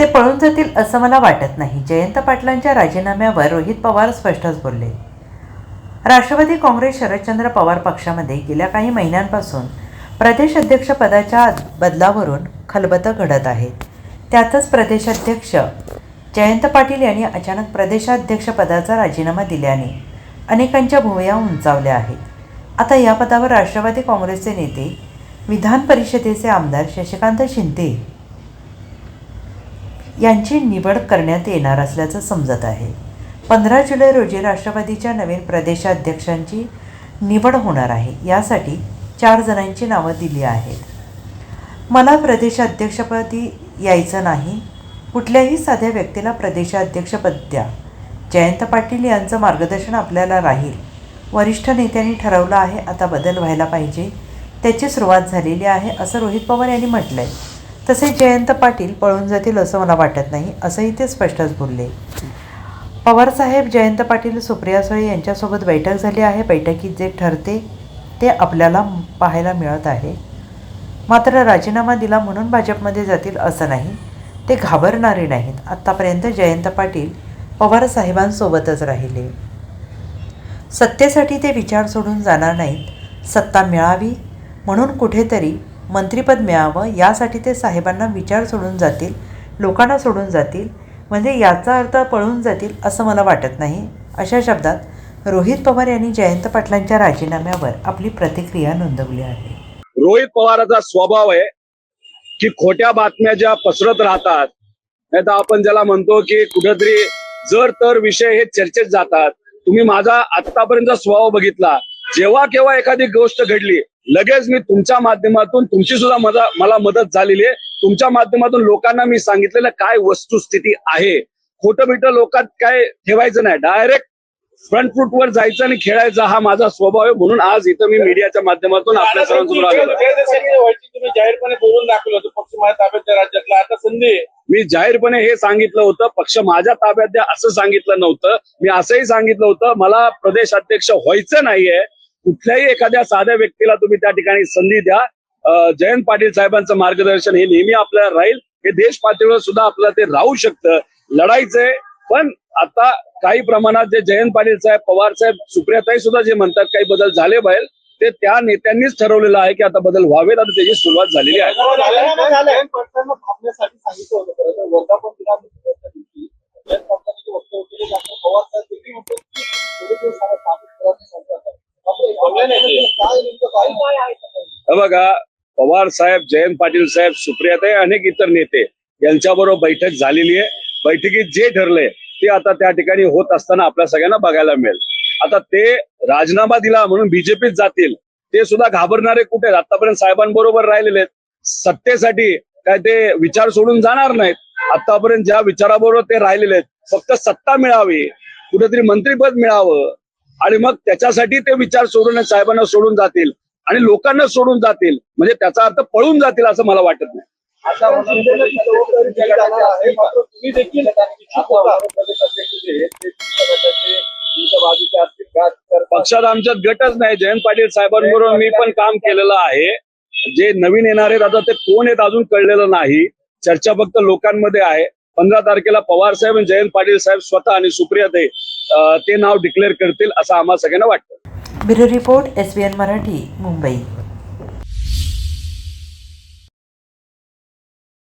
ते पळून जातील असं मला वाटत नाही. जयंत पाटलांच्या राजीनाम्यावर रोहित पवार स्पष्टच बोलले. राष्ट्रवादी काँग्रेस शरदचंद्र पवार पक्षामध्ये गेल्या काही महिन्यांपासून प्रदेश अध्यक्षपदाच्या बदलावरून खलबतं घडत आहेत त्यातच प्रदेशाध्यक्ष जयंत पाटील यांनी अचानक प्रदेशाध्यक्षपदाचा राजीनामा दिल्याने अनेकांच्या भुवया उंचावल्या आहेत. आता या पदावर राष्ट्रवादी काँग्रेसचे नेते विधान परिषदेचे आमदार शशिकांत शिंदे यांची निवड करण्यात येणार असल्याचं समजत आहे. पंधरा जुलै रोजी राष्ट्रवादीच्या नवीन प्रदेशाध्यक्षांची निवड होणार आहे. यासाठी चार जणांची नावं दिली आहेत. मला प्रदेशाध्यक्षपदी यायचं नाही. कुठल्याही साध्या व्यक्तीला प्रदेशाध्यक्षपद द्या. जयंत पाटील यांचं मार्गदर्शन आपल्याला राहील. वरिष्ठ नेत्यांनी ठरवलं आहे आता बदल व्हायला पाहिजे. त्याची सुरुवात झालेली आहे असं रोहित पवार यांनी म्हटलं आहे तसे जयंत पाटील पळून जातील असं मला वाटत नाही असंही ते स्पष्टच बोलले. पवारसाहेब जयंत पाटील सुप्रिया सुळे यांच्यासोबत बैठक झाली आहे. बैठकीत जे ठरते ते आपल्याला पाहायला मिळत आहे. मात्र राजीनामा दिला म्हणून भाजपमध्ये जातील असं नाही ते घाबरणारे नाहीत. आत्तापर्यंत जयंत पाटील पवारसाहेबांसोबतच राहिले. सत्तेसाठी ते विचार सोडून जाणार नाहीत. सत्ता मिळावी म्हणून कुठेतरी मंत्रिपद मिळावं यासाठी ते साहेबांना विचार सोडून जातील लोकांना सोडून जातील म्हणजे याचा अर्थ पळून जातील असं मला वाटत नाही. अशा शब्दात रोहित पवार यांनी जयंत पाटलांच्या राजीनाम्यावर आपली प्रतिक्रिया नोंदवली आहे. रोहित पवाराचा स्वभाव आहे की खोट्या बातम्या ज्या पसरत राहतात नाही तर आपण ज्याला म्हणतो की कुठेतरी जर तर विषय हे चर्चेत जातात. तुम्ही माझा आतापर्यंत स्वभाव बघितला. जेव्हा केव्हा एखादी गोष्ट घडली लगेच मी तुमच्या माध्यमातून तुमची सुद्धा मजा मला मदत झालेली आहे. तुमच्या माध्यमातून लोकांना मी सांगितलेलं काय वस्तुस्थिती आहे. खोटं बिटं लोकात काय ठेवायचं नाही. डायरेक्ट फ्रंट फूट वर जायचं आणि खेळायचा हा माझा स्वभाव आहे. म्हणून आज इथं मी मीडियाच्या माध्यमातून आपल्या सर्वांसमोर आलेलो आहे. तुम्ही जाहीरपणे बोलून दाखवलं होतं. पक्ष माझ्या ताब्याच्या राज्यातला. आता संधी. मी जाहीरपणे हे सांगितलं होतं. पक्ष माझ्या ताब्यात द्या असं सांगितलं नव्हतं. मी असंही सांगितलं होतं. मला प्रदेश अध्यक्ष व्हायचं नाहीये. कुठल्याही एखाद्या साध्या व्यक्तीला तुम्ही त्या ठिकाणी संधी द्या. जयंत पाटील साहेबांचं मार्गदर्शन हे नेहमी आपल्याला राहील. हे देश पातळीवर सुद्धा आपल्याला ते राहू शकतं. लढायचंय पण आता काही प्रमाणात जे जयंत पाटील साहेब पवार साहेब सुप्रियाताई सुद्धा जे म्हणतात काही बदल झाले पाहिजे ते त्या नेत्यांनीच ठरवलेलं आहे की आता बदल व्हावेत. आणि त्याची सुरुवात झालेली आहे. बघा पवार साहेब जयंत पाटील साहेब सुप्रियाताई अनेक इतर नेते यांच्याबरोबर बैठक झालेली आहे. बैठकीत जे ठरले ते आता त्या ठिकाणी होत असताना आपल्या सगळ्यांना बघायला मिळेल. आता ते राजीनामा दिला म्हणून बीजेपीत जातील ते सुद्धा घाबरणारे कुठे आहेत? आतापर्यंत साहेबांबरोबर राहिलेले आहेत. सत्तेसाठी काय ते विचार सोडून जाणार नाहीत. आतापर्यंत ज्या विचाराबरोबर ते राहिलेले आहेत फक्त सत्ता मिळावी कुठेतरी मंत्रीपद मिळावं आणि मग त्याच्यासाठी ते विचार सोडून साहेबांना सोडून जातील आणि लोकांना सोडून जातील. म्हणजे त्याचा अर्थ पळून जातील असं मला वाटत नाही. पक्षात आमच्यात गटच नाही. जयंत पाटील साहेबांबरोबर मी पण काम केलेलं आहे. जे नवीन येणारे आता ते कोण आहेत अजून कळलेलं नाही. चर्चा फक्त लोकांमध्ये आहे. पंधरा तारखेला पवार साहेब आणि जयंत पाटील साहेब स्वतः आणि सुप्रिया ते ते नाव डिक्लेअर करतील असं आम्हाला सगळ्यांना वाटतं. Bureau report S B N Marathi Mumbai.